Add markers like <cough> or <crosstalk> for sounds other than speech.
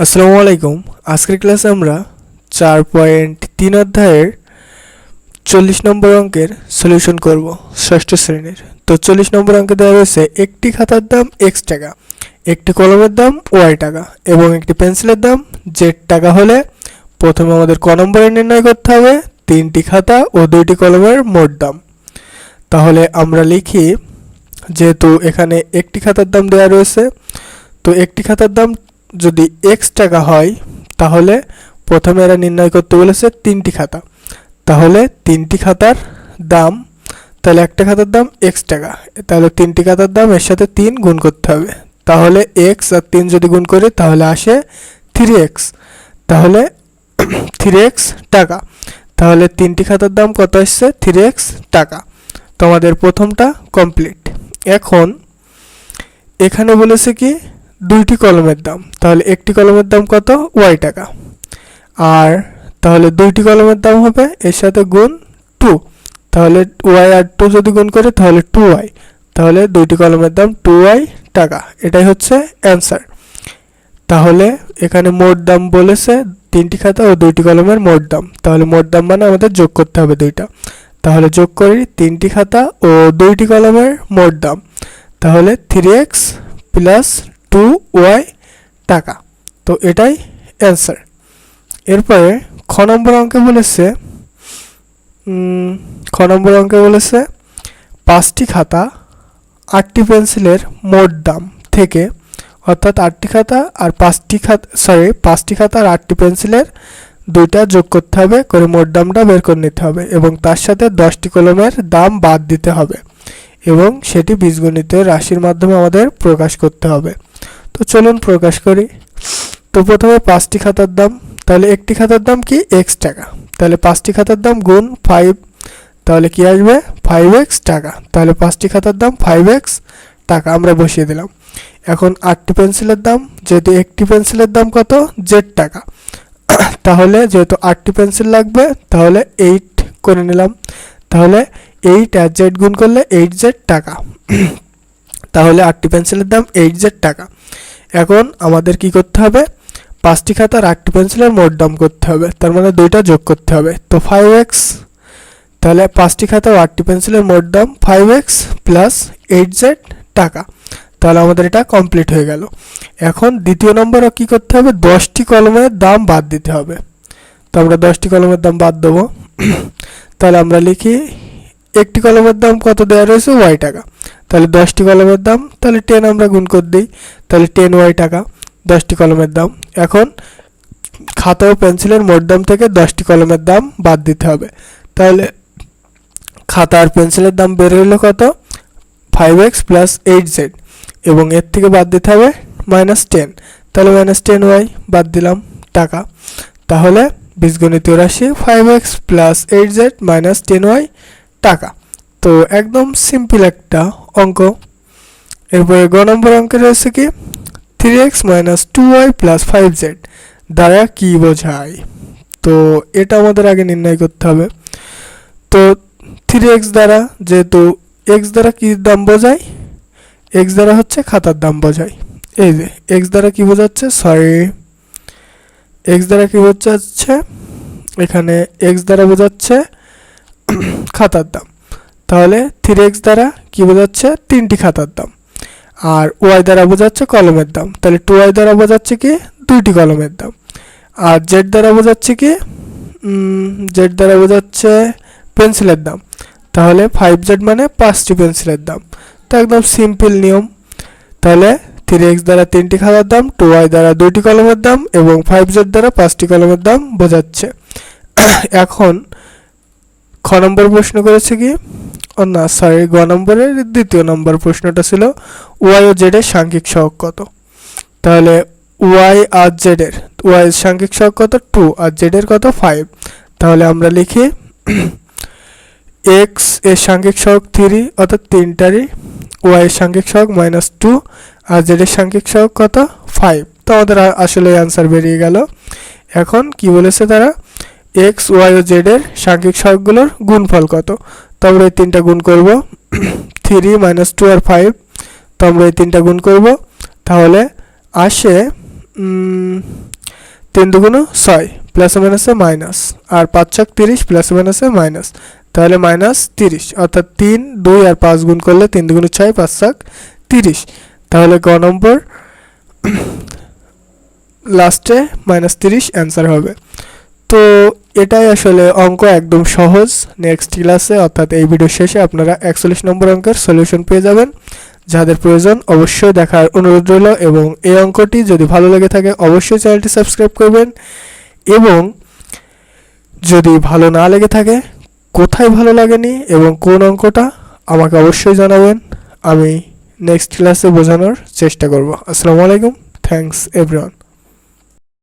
আসসালামু আলাইকুম। আজকের ক্লাসে আমরা চার পয়েন্ট তিন অধ্যায়ের চল্লিশ নম্বর অঙ্কের সলিউশন করব ষষ্ঠ শ্রেণির। তো চল্লিশ নম্বর অঙ্কে দেওয়া রয়েছে একটি খাতার দাম এক্স টাকা, একটি কলমের দাম ওয়াই টাকা এবং একটি পেন্সিলের দাম জেড টাকা হলে প্রথমে আমাদের ক নম্বরে নির্ণয় করতে হবে, তিনটি খাতা ও দুইটি কলমের মোট দাম। তাহলে আমরা লিখি, যেহেতু এখানে একটি খাতার দাম দেওয়া রয়েছে, তো একটি খাতার দাম যদি এক্স টাকা হয়, তাহলে প্রথমে এরা নির্ণয় করতে বলেছে তিনটি খাতা। তাহলে তিনটি খাতার দাম, তাহলে একটা খাতার দাম এক্স টাকা। তাহলে তিনটি খাতার দাম এর সাথে তিন গুণ করতে হবে। তাহলে এক্স আর তিন যদি গুণ করি, তাহলে আসে থ্রি এক্স তাহলে <clears throat> থ্রি এক্স টাকা। তাহলে তিনটি খাতার দাম কত আসছে? থ্রি এক্স টাকা। তো আমাদের প্রথমটা কমপ্লিট এখন, এখানে বলেছে কি দুইটি কলমের দাম। তাহলে একটি কলমের দাম কত? ওয়াই টাকা। আর তাহলে দুইটি কলমের দাম হবে এর সাথে গুণ টু। তাহলে ওয়াই আর টু যদি গুণ করে, তাহলে টু ওয়াই। তাহলে দুইটি কলমের দাম টু ওয়াই টাকা। এটাই হচ্ছে অ্যান্সার। তাহলে এখানে মোট দাম বলেছে তিনটি খাতা ও দুইটি কলমের মোট দাম। তাহলে মোট দাম মানে আমাদের যোগ করতে হবে দুইটা। তাহলে যোগ করি তিনটি খাতা ও দুইটি কলমের মোট দাম। তাহলে three x plus two y টাকা। তো এটাই অ্যান্সার এরপরে খ নম্বর অঙ্কে বলেছে খ নম্বর অঙ্কে বলেছে, পাঁচটি খাতা, আটটি পেন্সিলের মোট দাম থেকে, অর্থাৎ আটটি খাতা আর পাঁচটি খাতা সরি পাঁচটি খাতা আর আটটি পেন্সিলের দুইটা যোগ করতে হবে, করে মোট দামটা বের করে নিতে হবে এবং তার সাথে দশটি কলমের দাম বাদ দিতে হবে এবং সেটি বীজগণিতের রাশির মাধ্যমে আমাদের প্রকাশ করতে হবে। তো চলুন প্রকাশ করি। তো প্রথমে পাঁচটি খাতার দাম। তাহলে একটি খাতার দাম কি? এক্স টাকা। তাহলে পাঁচটি খাতার দাম গুণ ফাইভ তাহলে কি আসবে? ফাইভ এক্স টাকা। তাহলে পাঁচটি খাতার দাম ফাইভ এক্স টাকা। আমরা বসিয়ে দিলাম। এখন আটটি পেন্সিলের দাম। যেহেতু একটি পেন্সিলের দাম কত? জেড টাকা। <coughs> তাহলে যেহেতু আটটি পেন্সিল লাগবে, তাহলে এইট করে নিলাম। তাহলে এইট আর জেড গুণ করলে এইট জেড টাকা। <coughs> তাহলে আটটি পেন্সিলের দাম এইট জেড টাকা। এখন আমাদের কি করতে হবে? পাঁচটি খাতার আটটি পেন্সিলের মোট দাম করতে হবে। তার মানে দুইটা যোগ করতে হবে। তো ফাইভ এক্স তাহলে পাঁচটি খাতা আটটি পেন্সিলের মোট দাম five x plus eight z টাকা। তাহলে আমাদের এটা কমপ্লিট হয়ে গেল। এখন দ্বিতীয় নম্বরও কী করতে হবে? দশটি কলমের দাম বাদ দিতে হবে। তো আমরা দশটি কলমের দাম বাদ দেবো। তাহলে আমরা লিখি, একটি কলমের দাম কত দেওয়া রয়েছে? ওয়াই টাকা। তাহলে দশটি কলমের দাম, তাহলে টেন আমরা গুণ করে দিই, তাহলে টেন ওয়াই টাকা, দশটি কলমের দাম। এখন খাতা ও পেন্সিলের মোট দাম থেকে দশটি কলমের দাম বাদ দিতে হবে। তাহলে খাতা আর পেন্সিলের দাম বের হলো কত? Five x plus eight z এবং এর থেকে বাদ দিতে হবে মাইনাস টেন তাহলে মাইনাস টেন ওয়াই বাদ দিলাম টাকা। তাহলে বীজগণিতীয় রাশি five x plus eight z minus ten y টাকা। তো একদম সিম্পল একটা অঙ্ক। এরপরে গ নম্বর অঙ্কে রয়েছে কি? Three x minus two y plus five z দ্বারা কী বোঝায়? তো এটা আমাদের আগে নির্ণয় করতে হবে। তো থ্রি এক্স দ্বারা যেহেতু এক্স দ্বারা কী দাম বোঝায়? এক্স দ্বারা হচ্ছে খাতার দাম বোঝায়। এই যে এক্স দ্বারা কী বোঝাচ্ছে? সরি এক্স দ্বারা কী বোঝাচ্ছে? এখানে এক্স দ্বারা বোঝাচ্ছে খাতার দাম। তাহলে থ্রি এক্স দ্বারা কী বোঝাচ্ছে? তিনটি খাতার দাম। আর ওয়াই দ্বারা বোঝাচ্ছে কলমের দাম। তাহলে টু ওয়াই দ্বারা বোঝাচ্ছে কি? দুইটি কলমের দাম। আর জেড দ্বারা বোঝাচ্ছে কি? জেড দ্বারা বোঝাচ্ছে পেন্সিলের দাম। তাহলে ফাইভ জেড মানে পাঁচটি পেন্সিলের দাম। তো একদম সিম্পল নিয়ম। তাহলে থ্রি এক্স দ্বারা তিনটি খাতার দাম টু ওয়াই দ্বারা দুইটি কলমের দাম এবং ফাইভ জেড দ্বারা পাঁচটি কলমের দাম বোঝাচ্ছে। <coughs> এখন খ নম্বর প্রশ্ন করেছে কি? না সরি গ নম্বরের দ্বিতীয় নম্বর প্রশ্নটা ছিল ওয়াই ও জেডের সাংখ্যিক সহগ কত? তাহলে ওয়াই আর জেডের ওয়াই সাংখ্যিক সহগ কত? টু আর জেডের কত? ফাইভ তাহলে আমরা লিখি <clears throat> এক্সের সাংখ্যিক সহগ থ্রি অর্থাৎ তিনটারই ওয়াই এর সাংখ্যিক সহগ মাইনাস টু আর জেডের সাংখ্যিক সহগ কত? ফাইভ তো আমাদের আসলে অ্যান্সার বেরিয়ে গেল। এখন কি বলেছে তারা? এক্স ওয়াই ও জেডের সাংখ্যিক সহগগুলোর গুণফল কত? তো আমরা এই তিনটা গুণ করব। থ্রি মাইনাস টু আর ফাইভ তো আমরা এই তিনটা গুণ করব। তাহলে আসে তিন দুগুণ ছয় প্লাসে মাইনাসে মাইনাস আর পাঁচ ছক তিরিশ প্লাসে মাইনাসে মাইনাস তাহলে মাইনাস তিরিশ, অর্থাৎ তিন, দুই আর পাঁচ গুণ করলে তিন দুগুণ ছয়, পাঁচ ছক তিরিশ। তাহলে ক নম্বর <clears throat> লাস্টে মাইনাস তিরিশ অ্যান্সার হবে। তো এটাই আসলে অঙ্ক একদম সহজ। নেক্সট ক্লাসে অর্থাৎ এই ভিডিও শেষে আপনারা একচল্লিশ নম্বর অঙ্কের সলিউশন পেয়ে যাবেন। যাদের প্রয়োজন অবশ্যই দেখার অনুরোধ রইল এবং এই অঙ্কটি যদি ভালো লেগে থাকে, অবশ্যই চ্যানেলটি সাবস্ক্রাইব করবেন। এবং যদি ভালো না লেগে থাকে, কোথায় ভালো লাগেনি এবং কোন অঙ্কটা, আমাকে অবশ্যই জানাবেন। আমি নেক্সট ক্লাসে বোঝানোর চেষ্টা করব। আসসালামু আলাইকুম। Thanks everyone